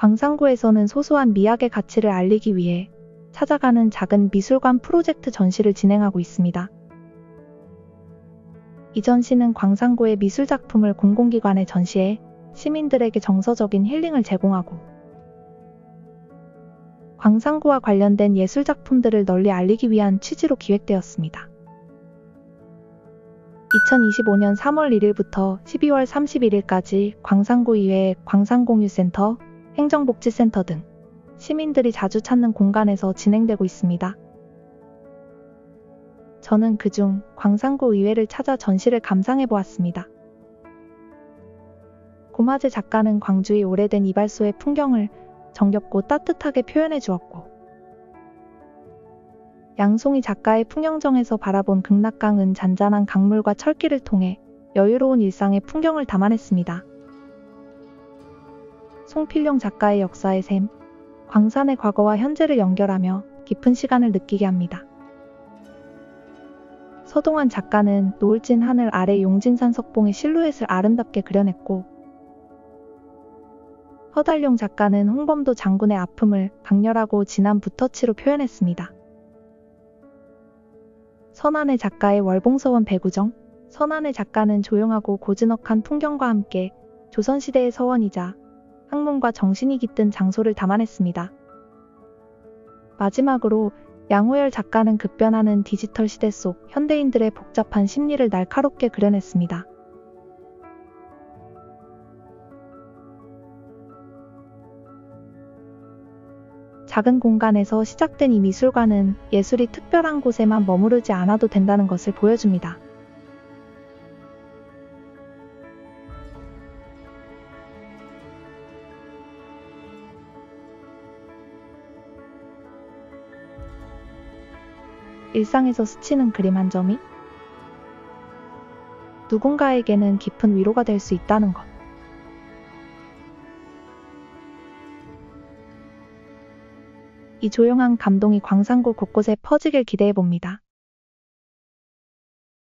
광산구에서는 소소한 미학의 가치를 알리기 위해 찾아가는 작은 미술관 프로젝트 전시를 진행하고 있습니다. 이 전시는 광산구의 미술작품을 공공기관에 전시해 시민들에게 정서적인 힐링을 제공하고 광산구와 관련된 예술작품들을 널리 알리기 위한 취지로 기획되었습니다. 2025년 3월 1일부터 12월 31일까지 광산구 이외의 광산공유센터, 행정복지센터 등 시민들이 자주 찾는 공간에서 진행되고 있습니다. 저는 그중 광산구 의회를 찾아 전시를 감상해 보았습니다. 고마제 작가는 광주의 오래된 이발소의 풍경을 정겹고 따뜻하게 표현해 주었고, 양송이 작가의 풍경정에서 바라본 극락강은 잔잔한 강물과 철길을 통해 여유로운 일상의 풍경을 담아냈습니다. 송필룡 작가의 역사의 샘, 광산의 과거와 현재를 연결하며 깊은 시간을 느끼게 합니다. 서동환 작가는 노을진 하늘 아래 용진산 석봉의 실루엣을 아름답게 그려냈고, 허달룡 작가는 홍범도 장군의 아픔을 강렬하고 진한 붓터치로 표현했습니다. 선안의 작가의 월봉서원 배구정, 선안의 작가는 조용하고 고즈넉한 풍경과 함께 조선시대의 서원이자 학문과 정신이 깃든 장소를 담아냈습니다. 마지막으로 양호열 작가는 급변하는 디지털 시대 속 현대인들의 복잡한 심리를 날카롭게 그려냈습니다. 작은 공간에서 시작된 이 미술관은 예술이 특별한 곳에만 머무르지 않아도 된다는 것을 보여줍니다. 일상에서 스치는 그림 한 점이 누군가에게는 깊은 위로가 될 수 있다는 것. 이 조용한 감동이 광산구 곳곳에 퍼지길 기대해 봅니다.